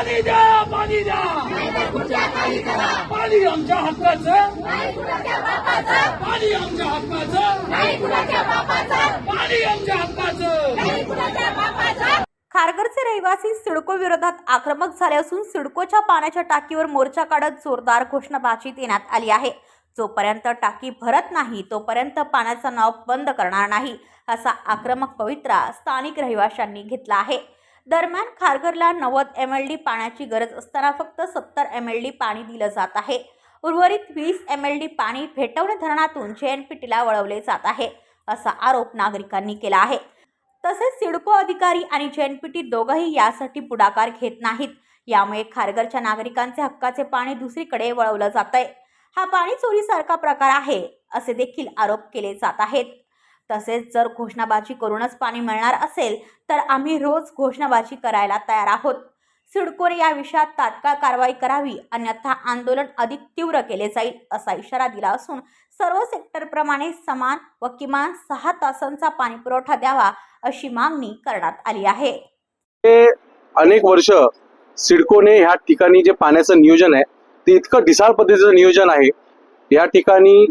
पाणी द्या पाणी द्या. पाणी आमच्या हक्काचं. पाणी आमच्या हक्काचं. पाणी आमच्या हक्काचं. खारघरचे रहिवासी सिडको विरोधात आक्रमक झाले असून सिडकोच्या पाण्याच्या टाकीवर मोर्चा काढत जोरदार घोषणाबाजी देण्यात आली आहे. जोपर्यंत टाकी भरत नाही तोपर्यंत पाण्याचा नाव बंद करणार नाही असा आक्रमक पवित्रा स्थानिक रहिवाशांनी घेतला आहे. दरम्यान खारघरला नव्वद एम एल डी पाण्याची गरज असताना फक्त सत्तर एम एल डी पाणी दिलं जात आहे. उर्वरित वीस एम एल डी पाणी भेटवणे धरणातून जे एन पी टीला वळवले जात आहे असा आरोप नागरिकांनी केला आहे. तसेच सिडको अधिकारी आणि जे एन पी टी दोघंही यासाठी पुढाकार घेत नाहीत. यामुळे खारघरच्या नागरिकांचे हक्काचे पाणी दुसरीकडे वळवलं जात आहे हा पाणी चोरीसारखा प्रकार आहे असे देखील आरोप केले जात आहेत. तसेच जर घोषणाबाजी करूनच पाणी मिळणार असेल तर आम्ही रोज घोषणाबाजी करायला तयार आहोत. सिडकोने या विषयात तात्काळ कारवाई करावी अन्यथा आंदोलन अधिक तीव्र केले जाईल असा इशारा दिला असून सर्व सेक्टरप्रमाणे समान व किमान सहा तासांचा पाणीपुरवठा द्यावा अशी मागणी करण्यात आली आहे. अनेक वर्ष सिडकोने ह्या ठिकाणी जे पाण्याचं नियोजन आहे ते इतकं ढिसाळ पद्धतीचं नियोजन आहे. या ठिकाणी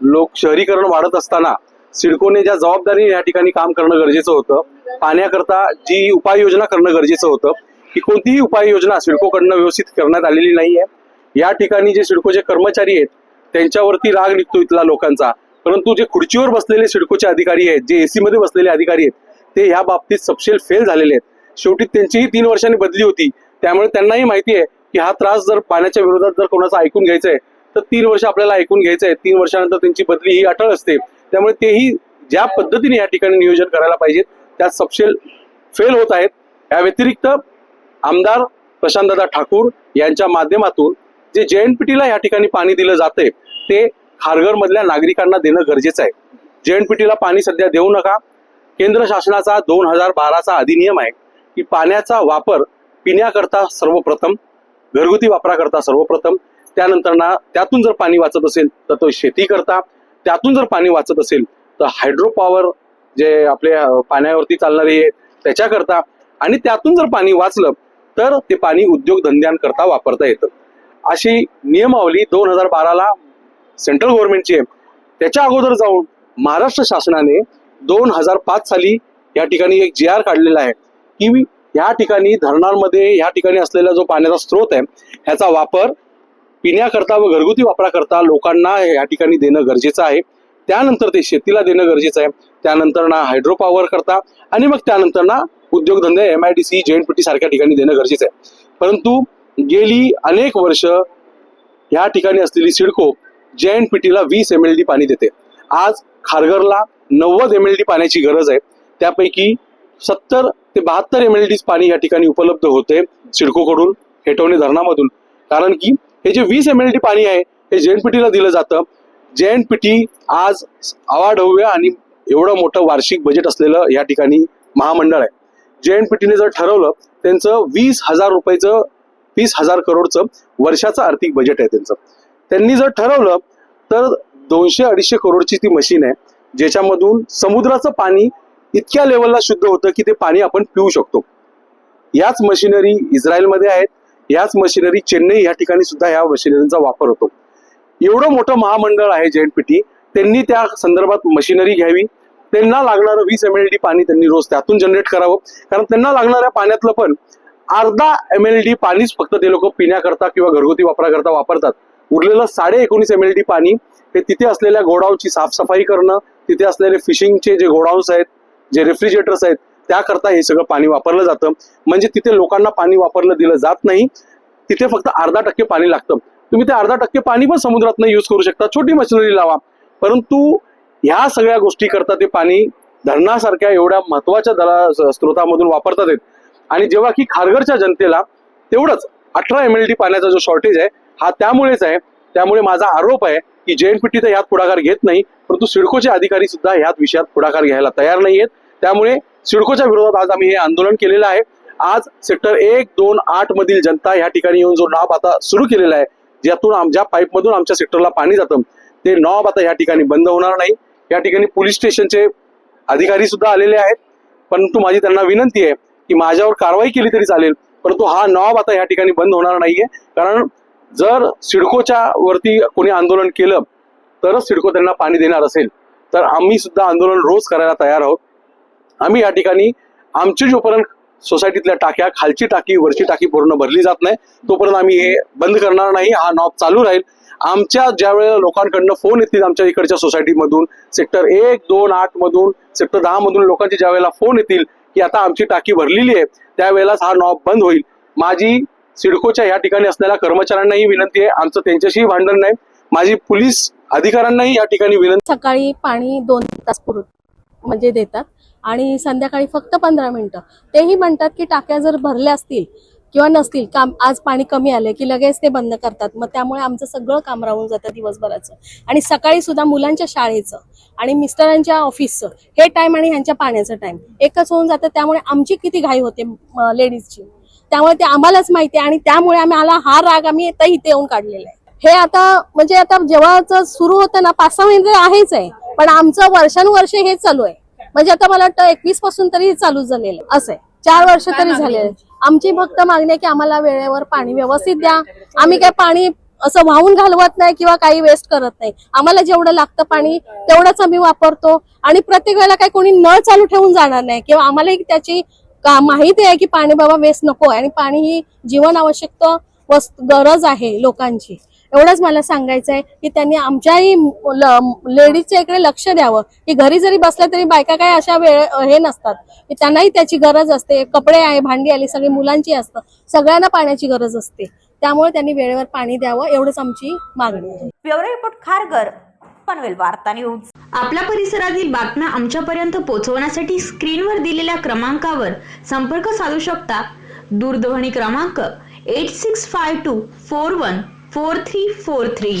लोक शहरीकरण वाढत असताना सिडकोने ज्या जबाबदारीने या ठिकाणी काम करणं गरजेचं होतं पाण्याकरता जी उपाययोजना करणं गरजेचं होतं की कोणतीही उपाययोजना सिडकोकडनं व्यवस्थित करण्यात आलेली नाहीये. या ठिकाणी जे सिडकोचे कर्मचारी आहेत त्यांच्यावरती राग निघतो इथला लोकांचा. परंतु जे खुर्चीवर बसलेले सिडकोचे अधिकारी आहेत जे एसी मध्ये बसलेले अधिकारी आहेत ते ह्या बाबतीत सपशेल फेल झालेले आहेत. शेवटी त्यांचीही तीन वर्षांनी बदली होती. त्यामुळे त्यांनाही माहिती आहे की हा त्रास जर पाण्याच्या विरोधात जर कोणाचा ऐकून घ्यायचा आहे तर तीन वर्ष आपल्याला ऐकून घ्यायचं आहे तीन वर्षानंतर त्यांची बदली ही अटळ असते. त्यामुळे तेही ज्या पद्धतीने या ठिकाणी नियोजन करायला पाहिजेत त्यात सपशेल फेल होत आहेत. या व्यतिरिक्त आमदार प्रशांतदादा ठाकूर यांच्या माध्यमातून जे जे एन पी टीला या ठिकाणी पाणी दिलं जाते ते खारघर मधल्या नागरिकांना देणं गरजेचं आहे. जे एन पी टीला पाणी सध्या देऊ नका. केंद्र शासनाचा दोन हजार बाराचा अधिनियम आहे की पाण्याचा वापर पिण्याकरता सर्वप्रथम घरगुती वापराकरता सर्वप्रथम त्यानंतर ना त्यातून जर पाणी वाचत असेल तर तो शेती करता. त्यातून जर पाणी वाचत असेल तर हायड्रो पॉवर जे आपल्या पाण्यावरती चालणारे त्याच्याकरता. आणि त्यातून जर पाणी वाचलं तर ते पाणी उद्योगधंद्यांकरता वापरता येतं. अशी नियमावली दोन हजार बाराला सेंट्रल गव्हर्नमेंटची आहे. त्याच्या अगोदर जाऊन महाराष्ट्र शासनाने दोन हजार पाच साली या ठिकाणी एक जी आर काढलेला आहे की ह्या ठिकाणी धरणांमध्ये ह्या ठिकाणी असलेला जो पाण्याचा स्रोत आहे ह्याचा वापर पिण्याकरता व घरगुती वापराकरता लोकांना या ठिकाणी देणं गरजेचं आहे. त्यानंतर ते शेतीला देणं गरजेचं आहे. त्यानंतर ना हायड्रो पॉवर करता आणि मग त्यानंतर ना उद्योगधंदे M I D C JNPT सारख्या ठिकाणी देणं गरजेचं आहे. परंतु गेली अनेक वर्ष या ठिकाणी असलेली सिडको जेएनपीटीला वीस एम एल डी पाणी देते. आज खारघरला नव्वद एम एल डी पाण्याची गरज आहे. त्यापैकी सत्तर ते बहात्तर एम एल डी पाणी या ठिकाणी उपलब्ध होते सिडकोकडून हेटवणे धरणामधून. कारण की हे जे वीस एम एल डी पाणी आहे हे जे एनपीटीला दिलं जातं. जे एनपीटी आज अवाढव्य आणि एवढं मोठं वार्षिक बजेट असलेलं या ठिकाणी महामंडळ आहे. जे एनपीटीने जर ठरवलं त्यांचं वीस हजार रुपयाचं वीस हजार करोडचं वर्षाचं आर्थिक बजेट आहे त्यांचं. त्यांनी जर ठरवलं तर दोनशे अडीचशे करोडची ती मशीन आहे ज्याच्यामधून समुद्राचं पाणी इतक्या लेवलला शुद्ध होतं की ते पाणी आपण पिऊ शकतो. याच मशिनरी इस्रायलमध्ये आहेत ह्याच मशिनरी चेन्नई या ठिकाणी सुद्धा ह्या मशिनरीचा वापर होतो. एवढं मोठं महामंडळ आहे जेएनपीटी त्यांनी त्या संदर्भात मशिनरी घ्यावी. त्यांना लागणारं वीस एम एल डी पाणी त्यांनी रोज त्यातून जनरेट करावं. कारण त्यांना लागणाऱ्या पाण्यातलं पण अर्धा एम एल डी पाणीच फक्त ते लोक पिण्याकरता किंवा घरगुती वापराकरता वापरतात. उरलेलं साडे एकोणीस एम एल डी पाणी हे तिथे असलेल्या गोडाऊनची साफसफाई करणं तिथे असलेले फिशिंगचे जे गोडाऊन्स आहेत जे रेफ्रिजरेटर्स आहेत त्याकरता हे सगळं पाणी वापरलं जातं. म्हणजे तिथे लोकांना पाणी वापरलं दिलं जात नाही. तिथे फक्त अर्धा टक्के पाणी लागतं. तुम्ही ते अर्धा टक्के पाणी पण समुद्रातनं यूज करू शकता. छोटी मशिनरी लावा. परंतु ह्या सगळ्या गोष्टी करता ते पाणी धरणासारख्या एवढ्या महत्त्वाच्या दला स्रोतामधून वापरतात आहेत आणि जेव्हा की खारघरच्या जनतेला तेवढंच अठरा एम एल डी पाण्याचा जो शॉर्टेज आहे हा त्यामुळेच आहे. त्यामुळे माझा आरोप आहे की जेएनपीटी तर यात पुढाकार घेत नाही. परंतु सिडकोचे अधिकारी सुद्धा ह्यात विषयात पुढाकार घ्यायला तयार नाही आहेत त्यामुळे सिडकोच्या विरोधात आज आम्ही हे आंदोलन केलेलं आहे. आज सेक्टर एक दोन आठ मधील जनता या ठिकाणी येऊन जो नॉब आता सुरू केलेला आहे ज्यातून आमच्या पाईपमधून आमच्या सेक्टरला पाणी जातं ते नॉब आता या ठिकाणी बंद होणार नाही. या ठिकाणी पोलीस स्टेशनचे अधिकारी सुद्धा आलेले आहेत. परंतु माझी त्यांना विनंती आहे की माझ्यावर कारवाई केली तरी चालेल परंतु हा नॉब आता या ठिकाणी बंद होणार नाहीये. कारण जर सिडकोच्या वरती कोणी आंदोलन केलं तरच सिडको त्यांना पाणी देणार असेल. तर आम्ही सुद्धा आंदोलन रोज करायला तयार आहोत. आम्ही या ठिकाणी आमची जोपर्यंत सोसायटीतल्या टाक्या खालची टाकी वरची टाकी पूर्ण भरली जात नाही तोपर्यंत आम्ही हे बंद करणार नाही. हा नॉब चालू राहील. आमच्या ज्या वेळेला लोकांकडनं फोन येतील आमच्या इकडच्या सोसायटीमधून सेक्टर एक दोन आठ मधून सेक्टर दहा मधून लोकांचे ज्या वेळेला फोन येतील की आता आमची टाकी भरलेली आहे त्यावेळेलाच हा नॉब बंद होईल. माझी सिडकोच्या या ठिकाणी असलेल्या कर्मचाऱ्यांनाही विनंती आहे आमचं त्यांच्याशीही भांडण नाही. माझी पोलीस अधिकाऱ्यांनाही या ठिकाणी विनंती सकाळी पाणी दोन तास पुर म्हणजे देतात. आणि संध्याकाळी फक्त पंधरा मिनिटं. तेही म्हणतात की टाक्या जर भरल्या असतील किंवा नसतील काम आज पाणी कमी आले की लगेच ते बंद करतात. मग त्यामुळे आमचं सगळं काम राहून जातं दिवसभराचं. आणि सकाळी सुद्धा मुलांच्या शाळेचं आणि मिस्टरांच्या ऑफिसचं हे टाइम आणि ह्यांच्या पाण्याचं टाइम एकच होऊन जातं. त्यामुळे आमची किती घाई होते लेडीजची त्यामुळे ते आम्हालाच माहिती आहे आणि त्यामुळे आम्ही आला हा राग आम्ही आता इथे येऊन काढलेला आहे. हे आता म्हणजे आता जेव्हा सुरू होतं ना पाच सहा महिने आहेच आहे. पण आमचं वर्षानुवर्ष हे चालू आहे. म्हणजे आता मला वाटतं एकवीसपासून तरी चालू झालेलं आहे. असं आहे. चार वर्ष तरी झालेले आहे. आमची फक्त मागणी आहे की आम्हाला वेळेवर पाणी व्यवस्थित द्या. आम्ही काय पाणी असं वाहून घालवत नाही किंवा काही वेस्ट करत नाही. आम्हाला जेवढं लागतं पाणी तेवढंच आम्ही वापरतो. आणि प्रत्येक वेळेला काही कोणी नळ चालू ठेवून जाणार नाही किंवा आम्हालाही त्याची माहिती आहे की पाणी बाबा वेस्ट नको आहे. आणि पाणी ही जीवन आवश्यक गरज आहे लोकांची. एवढंच मला सांगायचं आहे की त्यांनी आमच्याही लेडीजच्या इकडे लक्ष द्यावं. की घरी जरी बसल्या तरी बायका काय अशा वेळ हे नसतात. की त्यांनाही त्याची गरज असते. कपडे आहे भांडी आली सगळी मुलांची असतं. सगळ्यांना पाण्याची गरज असते. त्यामुळे त्यांनी वेळेवर पाणी द्यावं एवढंच आमची मागणी रिपोर्ट खारगर पनवेल वार्ता न्यूज. आपल्या परिसरातील बातम्या आमच्यापर्यंत पोहोचवण्यासाठी स्क्रीनवर दिलेल्या क्रमांकावर संपर्क साधू शकता. दूरध्वनी क्रमांक eight six five two four one four three four three.